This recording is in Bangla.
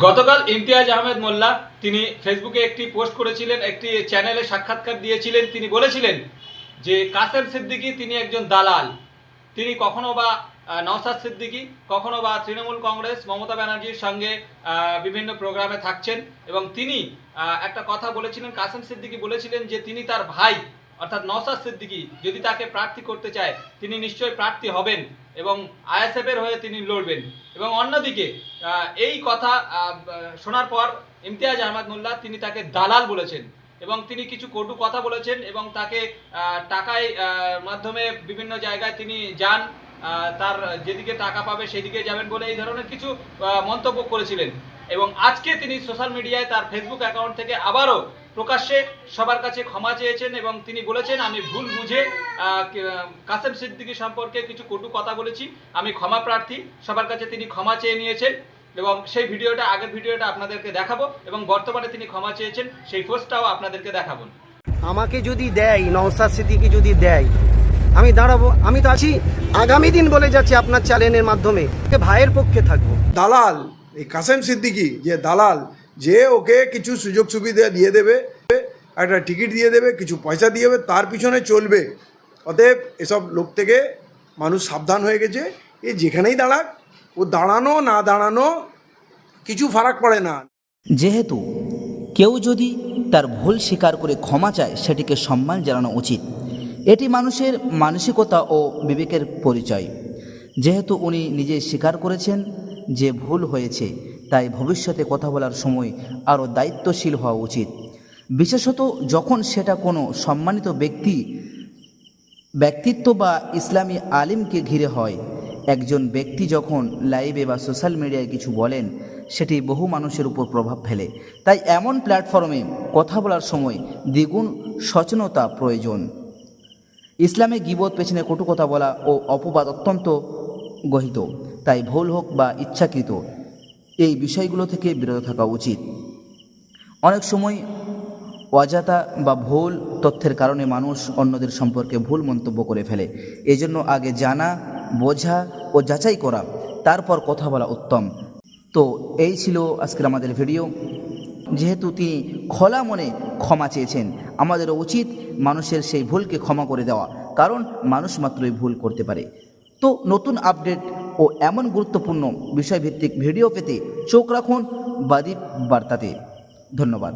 গতকাল ইমতিয়াজ আহমেদ মোল্লা তিনি ফেসবুকে একটি পোস্ট করেছিলেন, একটি চ্যানেলে সাক্ষাৎকার দিয়েছিলেন। তিনি বলেছিলেন যে কাসেম সিদ্দিকী তিনি একজন দালাল। তিনি কখনো বা নওসাদ সিদ্দিকী, কখনো বা তৃণমূল কংগ্রেস, মমতা ব্যানার্জির সঙ্গে বিভিন্ন প্রোগ্রামে থাকছেন এবং তিনি একটা কথা বলেছিলেন, কাসেম সিদ্দিকী বলেছিলেন যে তিনি তার ভাই, অর্থাৎ নওসাদ সিদ্দিকী, যদি তাকে প্রার্থী করতে চায়, তিনি নিশ্চয়ই প্রার্থী হবেন। এবং আইএসএফের হয়ে তিনি লড়বেন। এবং অন্যদিকে এই কথা শোনার পর ইমতিয়াজ আহমদ মোল্লা তিনি তাকে দালাল বলেছেন এবং তিনি কিছু কটু কথা বলেছেন এবং তাকে টাকায় মাধ্যমে বিভিন্ন জায়গায় তিনি যান। তার যেদিকে টাকা পাবে সেদিকে যাবেন বলে এই ধরনের কিছু মন্তব্য করেছিলেন। এবং আজকে তিনি সোশ্যাল মিডিয়ায় তার ফেসবুক অ্যাকাউন্ট থেকে আবারও প্রকাশ্যে সবার কাছে ক্ষমা চেয়েছেন এবং তিনি বলেছেন, আমি ভুল বুঝে কাসেম সিদ্দিকী সম্পর্কে কিছু কটু কথা বলেছি। আমি ক্ষমা প্রার্থী, সবার কাছে তিনি ক্ষমা চেয়ে নিয়েছেন এবং সেই ভিডিওটা, আগের ভিডিওটা আপনাদেরকে দেখাবো এবং বর্তমানে তিনি ক্ষমা চেয়েছেন, সেই পোস্টটাও আপনাদেরকে দেখাবো। আমাকে যদি দেয় নওসাদ সিদ্দিকি যদি দেয় আমি দাঁড়াবো আমি তো আছি আগামী দিন বলে যাচ্ছি আপনার চ্যানেলের মাধ্যমে। ভাইয়ের পক্ষে থাকব। দালাল এই কাসেম সিদ্দিকি যে দালাল যে ওকে কিছু সুযোগ সুবিধা দিয়ে দেবে একটা টিকিট দিয়ে দেবে কিছু পয়সা দিয়ে দেবে তার পিছনে চলবে। অতএব এসব লোক থেকে মানুষ সাবধান হয়ে গেছে। এ যেখানেই দাঁড়াক ও দাঁড়ানো না দাঁড়ানো কিছু ফারাক পড়ে না। যেহেতু কেউ যদি তার ভুল স্বীকার করে ক্ষমা চায় সেটিকে সম্মান জানানো উচিত। এটি মানুষের মানসিকতা ও বিবেকের পরিচয়। যেহেতু উনি নিজে স্বীকার করেছেন যে ভুল হয়েছে, তাই ভবিষ্যতে কথা বলার সময় আরও দায়িত্বশীল হওয়া উচিত। বিশেষত যখন সেটা কোনো সম্মানিত ব্যক্তি, ব্যক্তিত্ব বা ইসলামী আলিমকে ঘিরে হয়, একজন ব্যক্তি যখন লাইভে বা সোশ্যাল মিডিয়ায় কিছু বলেন, সেটি বহু মানুষের উপর প্রভাব ফেলে। তাই এমন প্ল্যাটফর্মে কথা বলার সময় দ্বিগুণ সচেতনতা প্রয়োজন। ইসলামে গিবত পেছনে কটু কথা বলা ও অপবাদ অত্যন্ত গহিত। তাই ভুল হোক বা ইচ্ছাকৃত, এই বিষয়গুলো থেকে বিরত থাকা উচিত। অনেক সময় অজাতা বা ভুল তথ্যের কারণে মানুষ অন্যদের সম্পর্কে ভুল মন্তব্য করে ফেলে। এজন্য আগে জানা, বোঝা ও যাচাই করা, তারপর কথা বলা উত্তম। তো এই ছিল আজকের আমাদের ভিডিও। যেহেতু তিনি খোলা মনে ক্ষমা চেয়েছেন। আমাদের উচিত মানুষের সেই ভুলকে ক্ষমা করে দেওয়া, কারণ মানুষ মাত্রই ভুল করতে পারে। তো নতুন আপডেট ও এমন গুরুত্বপূর্ণ বিষয়ভিত্তিক ভিডিও পেতে চোখ রাখুন বাদীপ বার্তাতে। ধন্যবাদ।